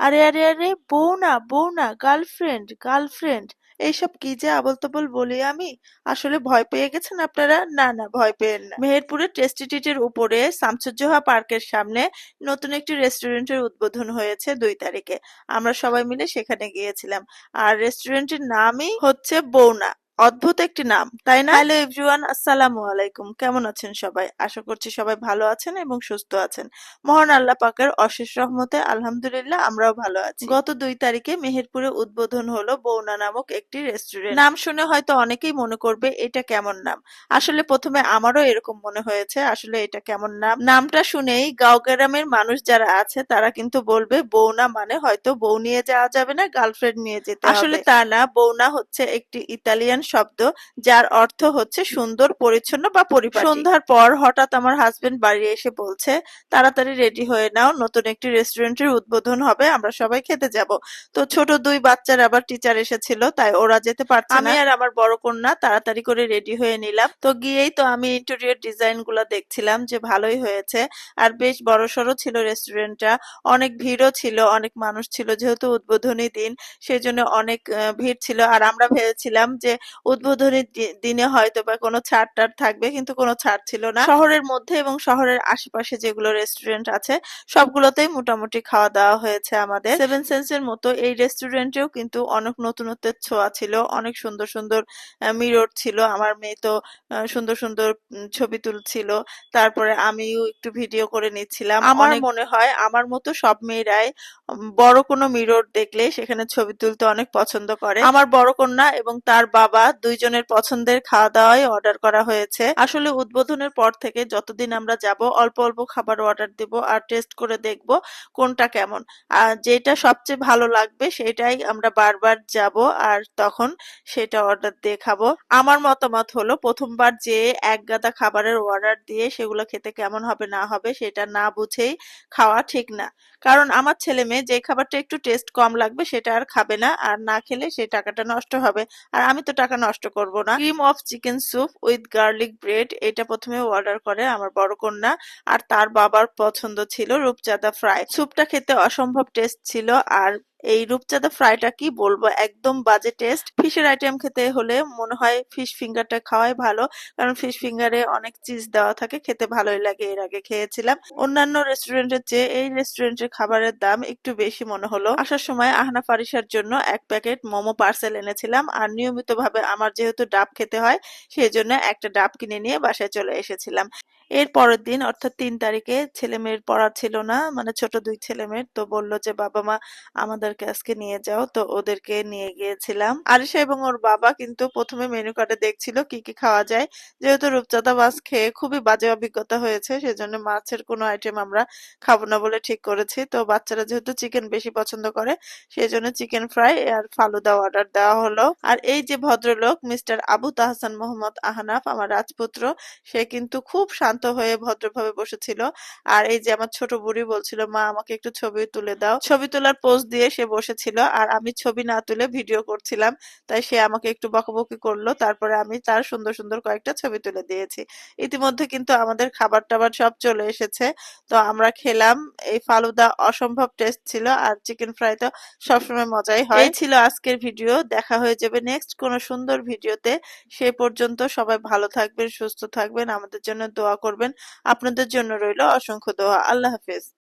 আরে আরে আরে, বউ না বউ না গার্লফ্রেন্ড গার্লফ্রেন্ড এইসব কি যে আবল তাবল বলি আমি? আসলে ভয় পেয়ে গেছেন আপনারা? না না, ভয় পেয়েন না। মেহেরপুরের টেস্টি ট্রিটের উপরে শামসুজ্জোহা পার্কের সামনে নতুন একটি রেস্টুরেন্টের উদ্বোধন হয়েছে দুই তারিখে। আমরা সবাই মিলে সেখানে গিয়েছিলাম। আর রেস্টুরেন্টের নামই হচ্ছে বৌনা অদ্ভুত একটি নাম তাই না? হ্যালো এভরিওয়ান আসসালামু আলাইকুম। কেমন আছেন সবাই? আশা করছি সবাই ভালো আছেন এবং সুস্থ আছেন। মহান আল্লাহ পাকের অশেষ রহমতে আলহামদুলিল্লাহ আমরাও ভালো আছি। গত দুই তারিখে মেহেরপুরে উদ্বোধন হলো বৌনা নামক একটি রেস্টুরেন্ট নাম শুনে হয়তো অনেকেই মনে করবে এটা কেমন নাম? আসলে প্রথমে আমারও এরকম মনে হয়েছে আসলে এটা কেমন নাম? নামটা শুনেই গাঁও গ্রামের মানুষ যারা আছে তারা কিন্তু বলবে বৌনা মানে হয়তো বউ নিয়ে যাওয়া যাবে না গার্লফ্রেন্ড নিয়ে যেতে আসলে তা না বৌনা হচ্ছে একটি ইতালিয়ান শব্দ যার অর্থ হচ্ছে সুন্দর পরিচ্ছন্ন বা পরিপাটি। সন্ধ্যার পর হঠাৎ আমার হাজবেন্ড বাড়ি এসে বলছে তাড়াতাড়ি রেডি হয়ে নাও নতুন একটি রেস্টুরেন্টের উদ্বোধন হবে আমরা সবাই খেতে যাব। তো ছোট দুই বাচ্চার আবার টিচার এসেছিল তাই ওরা যেতে পারছে আমি আর আমার বড় কন্যা তাড়াতাড়ি করে রেডি হয়ে নিলাম। তো গিয়েই তো আমি ইন্টেরিয়র ডিজাইনগুলা দেখছিলাম যে ভালোই হয়েছে। আর বেশ বড় সড়ো ছিল রেস্টুরেন্টটা অনেক ভিড়ও ছিল অনেক মানুষ ছিল যেহেতু উদ্বোধনী দিন সেই জন্য অনেক ভিড় ছিল। আর আমরা ভেবেছিলাম যে উদ্বোধনী দিনে হয়তো বা কোনো ছাড় টাড় থাকবে কিন্তু কোনো ছাড় ছিল না। শহরের মধ্যে এবং শহরের আশেপাশে যেগুলো রেস্টুরেন্ট আছে সবগুলোতেই মোটামুটি খাওয়া দাওয়া হয়েছে আমাদের। সেভেন সেন্স এর মতো এই রেস্টুরেন্টেও কিন্তু অনেক নতুনত্বের ছোঁয়া ছিল অনেক সুন্দর সুন্দর মিরর ছিল। আমার মেয়ে তো সুন্দর সুন্দর ছবি তুলছিল। তারপরে আমিও একটু ভিডিও করে নিচ্ছিলাম। আমার মনে হয় আমার মতো সব মেয়েরাই বড় কোনো মিরর দেখলে সেখানে ছবি তুলতে অনেক পছন্দ করে। আমার বড় কন্যা এবং তার বাবা দুইজনের পছন্দের খাওয়া দাওয়াই অর্ডার করা হয়েছে। আসলে উদ্বোধনের পর থেকে যতদিন আমরা যাব, অল্প অল্প খাবার অর্ডার দেব আর টেস্ট করে দেখব কোনটা কেমন। আর যেটা সবচেয়ে ভালো লাগবে সেটাই আমরা বারবার যাব আর তখন সেটা অর্ডার দিয়ে খাব আমার মতামত হলো, প্রথমবার যে এক গাদা খাবারের অর্ডার দিয়ে সেগুলো খেতে কেমন হবে, না হবে সেটা না বুঝেই খাওয়া ঠিক না। কারণ আমার ছেলে মেয়ে যে খাবারটা একটু টেস্ট কম লাগবে সেটা আর খাবে না, আর না খেলে সেই টাকাটা নষ্ট হবে। আর আমি তো টাকা নষ্ট করব না। Cream of chicken soup with garlic bread এটা প্রথমে অর্ডার করে আমার বড় কন্যা আর তার বাবার পছন্দ ছিল রূপচাঁদা ফ্রাই স্যুপটা খেতে অসম্ভব টেস্ট ছিল আর এই রূপচাঁদা ফ্রাইটা কি বলব? একদম বাজে টেস্ট ফিশের আইটেম খেতে হলে মনে হয় ফিশ ফিঙ্গারটা খাওয়াই ভালো, কারণ ফিশ ফিঙ্গারে অনেক চিজ দেওয়া থাকে, খেতে ভালোই লাগে, এর আগে খেয়েছিলাম। অন্যান্য রেস্টুরেন্টের চেয়ে এই রেস্টুরেন্টের খাবারের দাম একটু বেশি মনে হলো। আসার সময় আহনা ফারিসার জন্য এক প্যাকেট মোমো পার্সেল এনেছিলাম, আর নিয়মিতভাবে আমার যেহেতু ডাব খেতে হয় সেই জন্য একটা ডাব কিনে নিয়ে বাসায় চলে এসেছিলাম। এর পরের দিন, অর্থাৎ তিন তারিখে ছেলে মেয়ের পড়া ছিল না মানে ছোট দুই ছেলে মেয়ের তো বলল যে বাবা মা আমাদেরকে আজকে নিয়ে যাও। তো ওদেরকে নিয়ে গিয়েছিলাম। আরিশা এবং ওর বাবা কিন্তু প্রথমে মেনু কার্ডে দেখছিল কি কি খাওয়া যায়। যেহেতু রূপচাঁদা মাছ খেয়ে খুবই বাজে অভিজ্ঞতা হয়েছে, সেজন্য মাছের কোনো আইটেম আমরা খাব না বলে ঠিক করেছি। তো বাচ্চারা যেহেতু চিকেন বেশি পছন্দ করে সেই জন্য চিকেন ফ্রাই আর ফালুদা অর্ডার দেওয়া হলো। আর এই যে ভদ্রলোক মিস্টার আবু তাহসান মোহাম্মদ আহনাফ, আমার রাজপুত্র, সে কিন্তু খুব শান্ত হয়ে ভদ্রভাবে বসেছিল। আর এই যে আমার ছোট বুড়ি বলছিল, মা, আমাকে একটু ছবি তুলে দাও। ছবি তোলার পোজ দিয়ে সে বসেছিল আর আমি ছবি না তুলে ভিডিও করছিলাম, তাই সে আমাকে একটু বকাবকি করল। তারপরে আমি তার সুন্দর সুন্দর কয়েকটা ছবি তুলে দিয়েছি। ইতিমধ্যে কিন্তু আমাদের খাবার টাবার সব চলে এসেছে। তো আমরা খেলাম। এই ফালুদা অসম্ভব টেস্ট ছিল আর চিকেন ফ্রাই তো সবসময় মজাই হয়। এই ছিল আজকের ভিডিও। দেখা হয়ে যাবে নেক্সট কোন সুন্দর ভিডিওতে। সে পর্যন্ত সবাই ভালো থাকবেন, সুস্থ থাকবেন। আমাদের জন্য দোয়া করবেন। আপনাদের জন্য রইল অসংখ্য দোয়া। আল্লাহ হাফেজ।